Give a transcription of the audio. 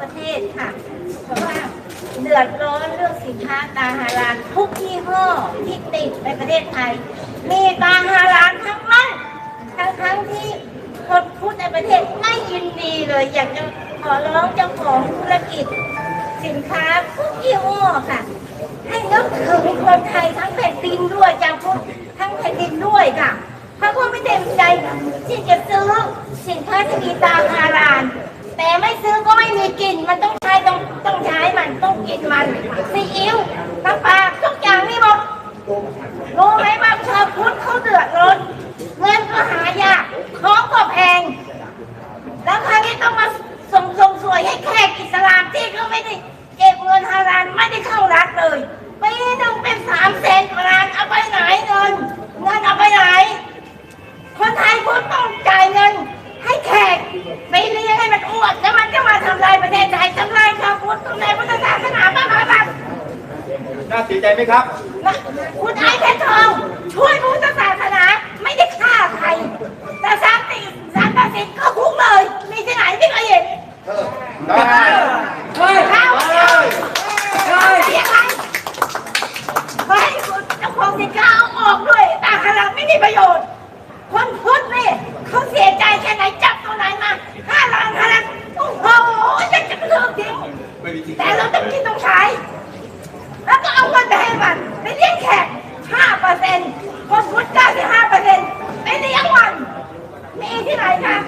ประเทศค่ะเพราะว่าเดือดร้อนเรื่องสินค้าตาฮาลาลทุกยี่ห้อที่ติดในประเทศไทย มีตาฮาลาลทั้งนั้นทั้งทั้งๆที่คนพุทธในประเทศไม่ยินดีเลย อยากจะขอร้องเจ้าของธุรกิจ สินค้าทุกยี่ห้อค่ะ ให้นึกถึงคนไทยทั้งแผ่นดินด้วยจากพุทธทั้งแผ่นดินด้วยค่ะเพราะว่าไม่เต็มใจที่จะซื้อสินค้าที่มีตาฮาลาลแต่ไม่ซื้อก็ไม่มีกิน มันต้องใช้ต้องต้องใช้มัน ต้องกินมันซีอิ๊วน้ำปลาทุกอย่างนี่หมดรู้ไหมว่าชาวพุทธเขาเดือดร้อนเงินก็หายากของก็แพง แล้วคราวนี้ต้องมาส่งส่งสวยให้แขกอิสลามที่เขาไม่ได้เก็บเงินฮารานไม่ได้เข้ารัฐเลยปีหนึ่งเป็นสามแสนกว่าล้านเอาไปไหนเงินเงินเอาไปไหนคนไทยพุทธต้องจ่ายเงินให้แขกไปเลี้ยงให้มันอ้วนแล้วมันก็มาทำลายประเทศไทยทำลายชาวพุทธทำลายพุทธ น่าเสียใจไหมครับคุณไอ้เพชรทองช่วยพุทธศาสนาไม่ได้ฆ่าใคร แต่สามติสามประสิทก็คุ้มเลย มีที่ไหนที่เคยเห็นได้เฮ้ยเขาเฮ้ยยังไงไปเจ้าของสินค้าเอาออกด้วยตาคาราไม่มีประโยชน์ คนพุทธนี่เขาเสียใจแค่ไหนจับตัวไหนมาห้า Thank you.